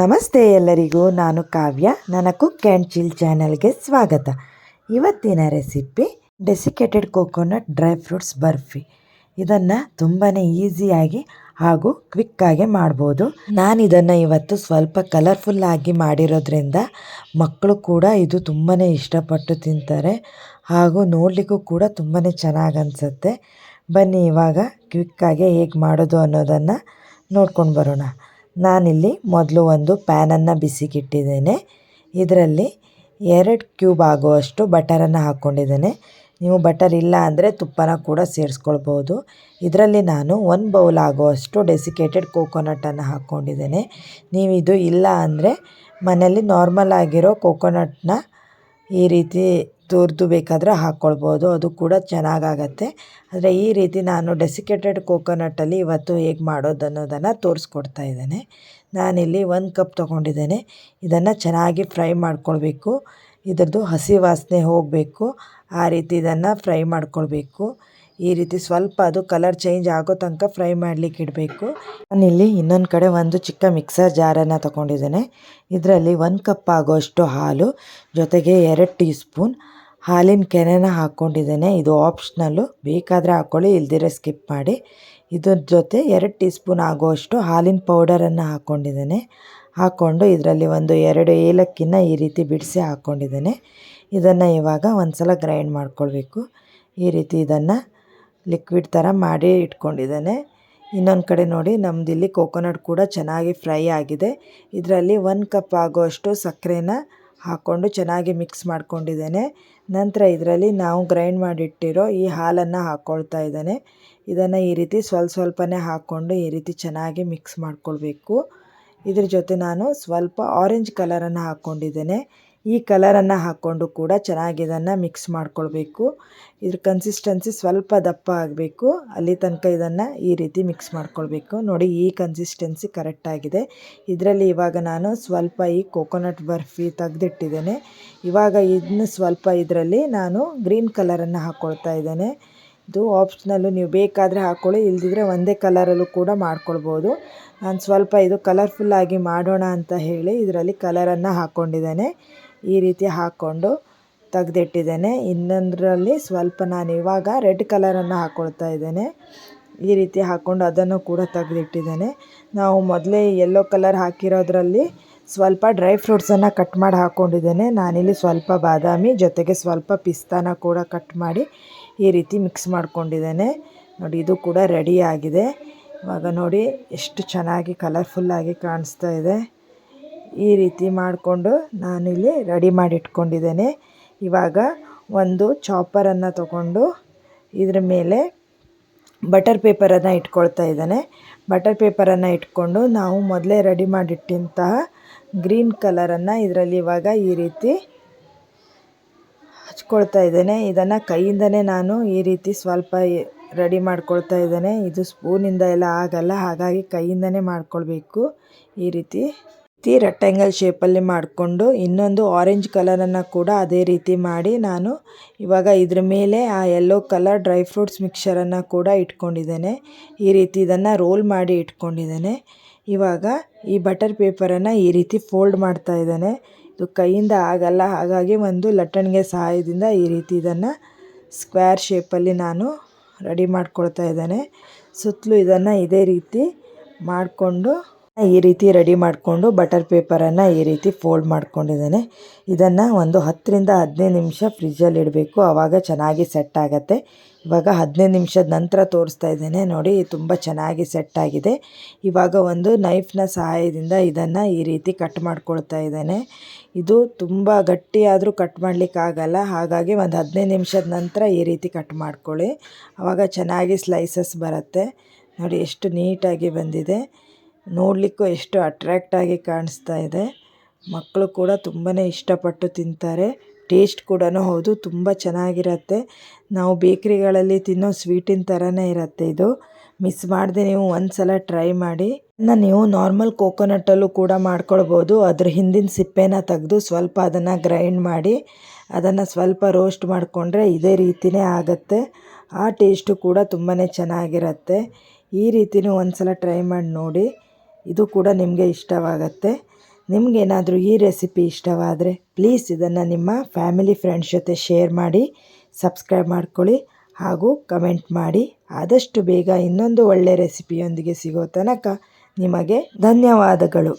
ನಮಸ್ತೆ ಎಲ್ಲರಿಗೂ, ನಾನು ಕಾವ್ಯ. ನನ್ನ ಕುಕ್ ಆ್ಯಂಡ್ ಚಿಲ್ ಚಾನಲ್ಗೆ ಸ್ವಾಗತ. ಇವತ್ತಿನ recipe, desiccated coconut dry fruits burfi. ಇದನ್ನು ತುಂಬಾ ಈಸಿಯಾಗಿ ಹಾಗೂ ಕ್ವಿಕ್ಕಾಗಿ ಮಾಡ್ಬೋದು. ನಾನು ಇದನ್ನು ಇವತ್ತು ಸ್ವಲ್ಪ ಕಲರ್ಫುಲ್ ಆಗಿ ಮಾಡಿರೋದ್ರಿಂದ ಮಕ್ಕಳು ಕೂಡ ಇದು ತುಂಬಾ ಇಷ್ಟಪಟ್ಟು ತಿಂತಾರೆ ಹಾಗೂ ನೋಡಲಿಕ್ಕೂ ಕೂಡ ತುಂಬಾ ಚೆನ್ನಾಗಿ ಅನಿಸುತ್ತೆ. ಬನ್ನಿ ಇವಾಗ ಕ್ವಿಕ್ಕಾಗಿ ಹೇಗೆ ಮಾಡೋದು ಅನ್ನೋದನ್ನು ನೋಡ್ಕೊಂಡು ಬರೋಣ. ನಾನಿಲ್ಲಿ ಮೊದಲು ಒಂದು ಪ್ಯಾನನ್ನು ಬಿಸಿಗಿಟ್ಟಿದ್ದೇನೆ. ಇದರಲ್ಲಿ ಎರಡು ಕ್ಯೂಬ್ ಆಗುವಷ್ಟು ಬಟರನ್ನು ಹಾಕ್ಕೊಂಡಿದ್ದೇನೆ. ನೀವು ಬಟರ್ ಇಲ್ಲ ಅಂದರೆ ತುಪ್ಪನ ಕೂಡ ಸೇರಿಸ್ಕೊಳ್ಬೋದು. ಇದರಲ್ಲಿ ನಾನು ಒಂದು ಬೌಲ್ ಆಗುವಷ್ಟು ಡೆಸಿಕೇಟೆಡ್ ಕೋಕೋನಟನ್ನು ಹಾಕ್ಕೊಂಡಿದ್ದೇನೆ. ನೀವು ಇದು ಇಲ್ಲ ಅಂದರೆ ಮನೆಯಲ್ಲಿ ನಾರ್ಮಲ್ ಆಗಿರೋ ಕೋಕೋನಟ್ನ ಈ ರೀತಿ ತುರಿದು ಬೇಕಾದರೆ ಹಾಕ್ಕೊಳ್ಬೋದು ಅದು ಕೂಡ ಚೆನ್ನಾಗಾಗತ್ತೆ. ಆದರೆ ಈ ರೀತಿ ನಾನು ಡೆಸಿಕೇಟೆಡ್ ಕೋಕೋನಟ್ಟಲ್ಲಿ ಇವತ್ತು ಹೇಗೆ ಮಾಡೋದು ಅನ್ನೋದನ್ನು ತೋರಿಸ್ಕೊಡ್ತಾ ಇದ್ದೇನೆ. ನಾನಿಲ್ಲಿ ಒಂದು ಕಪ್ ತೊಗೊಂಡಿದ್ದೇನೆ. ಇದನ್ನು ಚೆನ್ನಾಗಿ ಫ್ರೈ ಮಾಡ್ಕೊಳ್ಬೇಕು. ಇದರದ್ದು ಹಸಿ ವಾಸನೆ ಹೋಗಬೇಕು. ಆ ರೀತಿ ಇದನ್ನು ಫ್ರೈ ಮಾಡ್ಕೊಳ್ಬೇಕು. ಈ ರೀತಿ ಸ್ವಲ್ಪ ಅದು ಕಲರ್ ಚೇಂಜ್ ಆಗೋ ತನಕ ಫ್ರೈ ಮಾಡಲಿಕ್ಕೆ ಇಡಬೇಕು. ನಾನಿಲ್ಲಿ ಇನ್ನೊಂದು ಕಡೆ ಒಂದು ಚಿಕ್ಕ ಮಿಕ್ಸರ್ ಜಾರನ್ನು ತಗೊಂಡಿದ್ದೇನೆ. ಇದರಲ್ಲಿ ಒಂದು ಕಪ್ ಆಗೋಷ್ಟು ಹಾಲು, ಜೊತೆಗೆ ಎರಡು ಟೀ ಸ್ಪೂನ್ ಹಾಲಿನ ಕೆನೆನ ಹಾಕ್ಕೊಂಡಿದ್ದೇನೆ ಇದು ಆಪ್ಷನಲ್ಲು ಬೇಕಾದರೆ ಹಾಕ್ಕೊಳ್ಳಿ ಇಲ್ದಿರೆ ಸ್ಕಿಪ್ ಮಾಡಿ. ಇದ್ರ ಜೊತೆ ಎರಡು ಟೀ ಸ್ಪೂನ್ ಆಗುವಷ್ಟು ಹಾಲಿನ ಪೌಡರನ್ನು ಹಾಕ್ಕೊಂಡಿದ್ದೇನೆ ಹಾಕ್ಕೊಂಡು ಇದರಲ್ಲಿ ಒಂದು ಎರಡು ಏಲಕ್ಕಿನ ಈ ರೀತಿ ಬಿಡಿಸಿ ಹಾಕ್ಕೊಂಡಿದ್ದೇನೆ ಇದನ್ನು ಇವಾಗ ಒಂದು ಸಲ ಗ್ರೈಂಡ್ ಮಾಡ್ಕೊಳ್ಬೇಕು. ಈ ರೀತಿ ಇದನ್ನು ಲಿಕ್ವಿಡ್ ಥರ ಮಾಡಿ ಇಟ್ಕೊಂಡಿದ್ದೇನೆ. ಇನ್ನೊಂದು ಕಡೆ ನೋಡಿ ನಮ್ಮದಿಲ್ಲಿ ಕೋಕೋನಟ್ ಕೂಡ ಚೆನ್ನಾಗಿ ಫ್ರೈ ಆಗಿದೆ. ಇದರಲ್ಲಿ ಒಂದು ಕಪ್ ಆಗುವಷ್ಟು ಸಕ್ಕರೆನ ಹಾಕ್ಕೊಂಡು ಚೆನ್ನಾಗಿ ಮಿಕ್ಸ್ ಮಾಡ್ಕೊಂಡಿದ್ದೇನೆ. ನಂತರ ಇದರಲ್ಲಿ ನಾವು ಗ್ರೈಂಡ್ ಮಾಡಿಟ್ಟಿರೋ ಈ ಹಾಲನ್ನು ಹಾಕ್ಕೊಳ್ತಾ ಇದ್ದೇನೆ. ಇದನ್ನು ಈ ರೀತಿ ಸ್ವಲ್ಪ ಸ್ವಲ್ಪನೇ ಹಾಕ್ಕೊಂಡು ಈ ರೀತಿ ಚೆನ್ನಾಗಿ ಮಿಕ್ಸ್ ಮಾಡ್ಕೊಳ್ಬೇಕು. ಇದ್ರ ಜೊತೆ ನಾನು ಸ್ವಲ್ಪ ಆರೆಂಜ್ ಕಲರನ್ನು ಹಾಕ್ಕೊಂಡಿದ್ದೇನೆ ಈ ಕಲರನ್ನು ಹಾಕ್ಕೊಂಡು ಕೂಡ ಚೆನ್ನಾಗಿ ಇದನ್ನು ಮಿಕ್ಸ್ ಮಾಡ್ಕೊಳ್ಬೇಕು. ಇದ್ರ ಕನ್ಸಿಸ್ಟೆನ್ಸಿ ಸ್ವಲ್ಪ ದಪ್ಪ ಆಗಬೇಕು. ಅಲ್ಲಿ ತನಕ ಇದನ್ನು ಈ ರೀತಿ ಮಿಕ್ಸ್ ಮಾಡ್ಕೊಳ್ಬೇಕು. ನೋಡಿ ಈ ಕನ್ಸಿಸ್ಟೆನ್ಸಿ ಕರೆಕ್ಟಾಗಿದೆ ಇದರಲ್ಲಿ ಇವಾಗ ನಾನು ಸ್ವಲ್ಪ ಈ ಕೋಕೋನಟ್ ಬರ್ಫಿ ತೆಗೆದಿಟ್ಟಿದ್ದೇನೆ. ಇವಾಗ ಇದನ್ನು ಸ್ವಲ್ಪ ಇದರಲ್ಲಿ ನಾನು ಗ್ರೀನ್ ಕಲರನ್ನು ಹಾಕ್ಕೊಳ್ತಾ ಇದ್ದೇನೆ. ಇದು ಆಪ್ಷನಲ್ಲು ನೀವು ಬೇಕಾದರೆ ಹಾಕ್ಕೊಳ್ಳಿ ಇಲ್ದಿದ್ರೆ ಒಂದೇ ಕಲರಲ್ಲೂ ಕೂಡ ಮಾಡ್ಕೊಳ್ಬೋದು. ನಾನು ಸ್ವಲ್ಪ ಇದು ಕಲರ್ಫುಲ್ಲಾಗಿ ಮಾಡೋಣ ಅಂತ ಹೇಳಿ ಇದರಲ್ಲಿ ಕಲರನ್ನು ಹಾಕ್ಕೊಂಡಿದ್ದೇನೆ ಈ ರೀತಿ ಹಾಕ್ಕೊಂಡು ತೆಗೆದಿಟ್ಟಿದ್ದೇನೆ. ಇನ್ನೊಂದರಲ್ಲಿ ಸ್ವಲ್ಪ ನಾನು ಇವಾಗ ರೆಡ್ ಕಲರನ್ನು ಹಾಕ್ಕೊಳ್ತಾ ಇದ್ದೇನೆ. ಈ ರೀತಿ ಹಾಕ್ಕೊಂಡು ಅದನ್ನು ಕೂಡ ತೆಗೆದಿಟ್ಟಿದ್ದೇನೆ. ನಾವು ಮೊದಲೇ ಯೆಲ್ಲೋ ಕಲರ್ ಹಾಕಿರೋದ್ರಲ್ಲಿ ಸ್ವಲ್ಪ ಡ್ರೈ ಫ್ರೂಟ್ಸನ್ನು ಕಟ್ ಮಾಡಿ ಹಾಕ್ಕೊಂಡಿದ್ದೇನೆ ನಾನಿಲ್ಲಿ ಸ್ವಲ್ಪ ಬಾದಾಮಿ, ಜೊತೆಗೆ ಸ್ವಲ್ಪ ಪಿಸ್ತಾನ ಕೂಡ ಕಟ್ ಮಾಡಿ ಈ ರೀತಿ ಮಿಕ್ಸ್ ಮಾಡ್ಕೊಂಡಿದ್ದೇನೆ. ನೋಡಿ, ಇದು ಕೂಡ ರೆಡಿ ಆಗಿದೆ. ಇವಾಗ ನೋಡಿ, ಎಷ್ಟು ಚೆನ್ನಾಗಿ ಕಲರ್ಫುಲ್ಲಾಗಿ ಕಾಣಿಸ್ತಾ ಇದೆ. ಈ ರೀತಿ ಮಾಡಿಕೊಂಡು ನಾನಿಲ್ಲಿ ರೆಡಿ ಮಾಡಿ ಇಟ್ಕೊಂಡಿದ್ದೇನೆ ಇವಾಗ ಒಂದು ಚಾಪರನ್ನು ತಗೊಂಡು ಇದ್ರ ಮೇಲೆ ಬಟರ್ ಪೇಪರನ್ನು ಇಟ್ಕೊಳ್ತಾ ಇದ್ದಾನೆ. ಬಟರ್ ಪೇಪರನ್ನು ಇಟ್ಕೊಂಡು ನಾವು ಮೊದಲೇ ರೆಡಿ ಮಾಡಿಟ್ಟಂತಹ ಗ್ರೀನ್ ಕಲರನ್ನು ಇದರಲ್ಲಿ ಇವಾಗ ಈ ರೀತಿ ಹಚ್ಕೊಳ್ತಾ ಇದ್ದೇನೆ. ಇದನ್ನು ಕೈಯಿಂದನೇ ನಾನು ಈ ರೀತಿ ಸ್ವಲ್ಪ ರೆಡಿ ಮಾಡ್ಕೊಳ್ತಾ ಇದ್ದೇನೆ. ಇದು ಸ್ಪೂನಿಂದ ಎಲ್ಲ ಆಗಲ್ಲ, ಹಾಗಾಗಿ ಕೈಯಿಂದನೇ ಮಾಡ್ಕೊಳ್ಬೇಕು. ಈ ರೀತಿ ರೀತಿ ರೆಕ್ಟ್ಯಾಂಗಲ್ ಶೇಪಲ್ಲಿ ಮಾಡಿಕೊಂಡು ಇನ್ನೊಂದು ಆರೆಂಜ್ ಕಲರನ್ನು ಕೂಡ ಅದೇ ರೀತಿ ಮಾಡಿ ನಾನು ಇವಾಗ ಇದ್ರ ಮೇಲೆ ಆ ಯೆಲ್ಲೋ ಕಲರ್ ಡ್ರೈ ಫ್ರೂಟ್ಸ್ ಮಿಕ್ಸರನ್ನು ಕೂಡ ಇಟ್ಕೊಂಡಿದ್ದೇನೆ. ಈ ರೀತಿ ಇದನ್ನು ರೋಲ್ ಮಾಡಿ ಇಟ್ಕೊಂಡಿದ್ದೇನೆ. ಇವಾಗ ಈ ಬಟರ್ ಪೇಪರನ್ನು ಈ ರೀತಿ ಫೋಲ್ಡ್ ಮಾಡ್ತಾ ಇದ್ದಾನೆ. ಇದು ಕೈಯಿಂದ ಆಗಲ್ಲ, ಹಾಗಾಗಿ ಒಂದು ಲಟ್ಟಣಿಗೆ ಸಹಾಯದಿಂದ ಈ ರೀತಿ ಇದನ್ನು ಸ್ಕ್ವೇರ್ ಶೇಪಲ್ಲಿ ನಾನು ರೆಡಿ ಮಾಡ್ಕೊಳ್ತಾ ಇದ್ದೇನೆ. ಸುತ್ತಲೂ ಇದನ್ನು ಇದೇ ರೀತಿ ಮಾಡಿಕೊಂಡು ಈ ರೀತಿ ರೆಡಿ ಮಾಡಿಕೊಂಡು ಬಟರ್ ಪೇಪರನ್ನು ಈ ರೀತಿ ಫೋಲ್ಡ್ ಮಾಡ್ಕೊಂಡಿದ್ದೇನೆ. ಇದನ್ನು ಒಂದು ಹತ್ತರಿಂದ ಹದಿನೈದು ನಿಮಿಷ ಫ್ರಿಜ್ಜಲ್ಲಿ ಇಡಬೇಕು. ಆವಾಗ ಚೆನ್ನಾಗಿ ಸೆಟ್ ಆಗುತ್ತೆ. ಇವಾಗ ಹದಿನೈದು ನಿಮಿಷದ ನಂತರ ತೋರಿಸ್ತಾ ಇದ್ದೇನೆ. ನೋಡಿ, ತುಂಬ ಚೆನ್ನಾಗಿ ಸೆಟ್ ಆಗಿದೆ. ಇವಾಗ ಒಂದು ನೈಫ್ನ ಸಹಾಯದಿಂದ ಇದನ್ನು ಈ ರೀತಿ ಕಟ್ ಮಾಡ್ಕೊಳ್ತಾ ಇದ್ದೇನೆ. ಇದು ತುಂಬ ಗಟ್ಟಿಯಾದರೂ ಕಟ್ ಮಾಡಲಿಕ್ಕಾಗಲ್ಲ. ಹಾಗಾಗಿ ಒಂದು ಹದಿನೈದು ನಿಮಿಷದ ನಂತರ ಈ ರೀತಿ ಕಟ್ ಮಾಡ್ಕೊಳ್ಳಿ. ಆವಾಗ ಚೆನ್ನಾಗಿ ಸ್ಲೈಸಸ್ ಬರುತ್ತೆ. ನೋಡಿ, ಎಷ್ಟು ನೀಟಾಗಿ ಬಂದಿದೆ. ನೋಡಲಿಕ್ಕೂ ಎಷ್ಟು ಅಟ್ರ್ಯಾಕ್ಟಾಗಿ ಕಾಣಿಸ್ತಾ ಇದೆ. ಮಕ್ಕಳು ಕೂಡ ತುಂಬಾ ಇಷ್ಟಪಟ್ಟು ತಿಂತಾರೆ. ಟೇಸ್ಟ್ ಕೂಡ ಹೌದು, ತುಂಬ ಚೆನ್ನಾಗಿರತ್ತೆ. ನಾವು ಬೇಕ್ರಿಗಳಲ್ಲಿ ತಿನ್ನೋ ಸ್ವೀಟಿನ ಥರನೇ ಇರುತ್ತೆ ಇದು. ಮಿಸ್ ಮಾಡದೆ ನೀವು ಒಂದು ಸಲ ಟ್ರೈ ಮಾಡಿ. ಇನ್ನು ನೀವು ನಾರ್ಮಲ್ ಕೋಕೋನಟ್ಟಲ್ಲೂ ಕೂಡ ಮಾಡ್ಕೊಳ್ಬೋದು. ಅದ್ರ ಹಿಂದಿನ ಸಿಪ್ಪೆನ ತೆಗೆದು ಸ್ವಲ್ಪ ಅದನ್ನು ಗ್ರೈಂಡ್ ಮಾಡಿ, ಅದನ್ನು ಸ್ವಲ್ಪ ರೋಸ್ಟ್ ಮಾಡಿಕೊಂಡ್ರೆ ಇದೇ ರೀತಿಯೇ ಆಗುತ್ತೆ. ಆ ಟೇಸ್ಟು ಕೂಡ ತುಂಬಾ ಚೆನ್ನಾಗಿರುತ್ತೆ. ಈ ರೀತಿಯೂ ಒಂದು ಸಲ ಟ್ರೈ ಮಾಡಿ ನೋಡಿ. ಇದು ಕೂಡ ನಿಮಗೆ ಇಷ್ಟವಾಗತ್ತೆ. ನಿಮಗೇನಾದರೂ ಈ ರೆಸಿಪಿ ಇಷ್ಟವಾದರೆ ಪ್ಲೀಸ್ ಇದನ್ನು ನಿಮ್ಮ ಫ್ಯಾಮಿಲಿ ಫ್ರೆಂಡ್ಸ್ ಜೊತೆ ಶೇರ್ ಮಾಡಿ, ಸಬ್ಸ್ಕ್ರೈಬ್ ಮಾಡ್ಕೊಳ್ಳಿ ಹಾಗೂ ಕಮೆಂಟ್ ಮಾಡಿ. ಆದಷ್ಟು ಬೇಗ ಇನ್ನೊಂದು ಒಳ್ಳೆಯ ರೆಸಿಪಿಯೊಂದಿಗೆ ಸಿಗೋ ತನಕ ನಿಮಗೆ ಧನ್ಯವಾದಗಳು.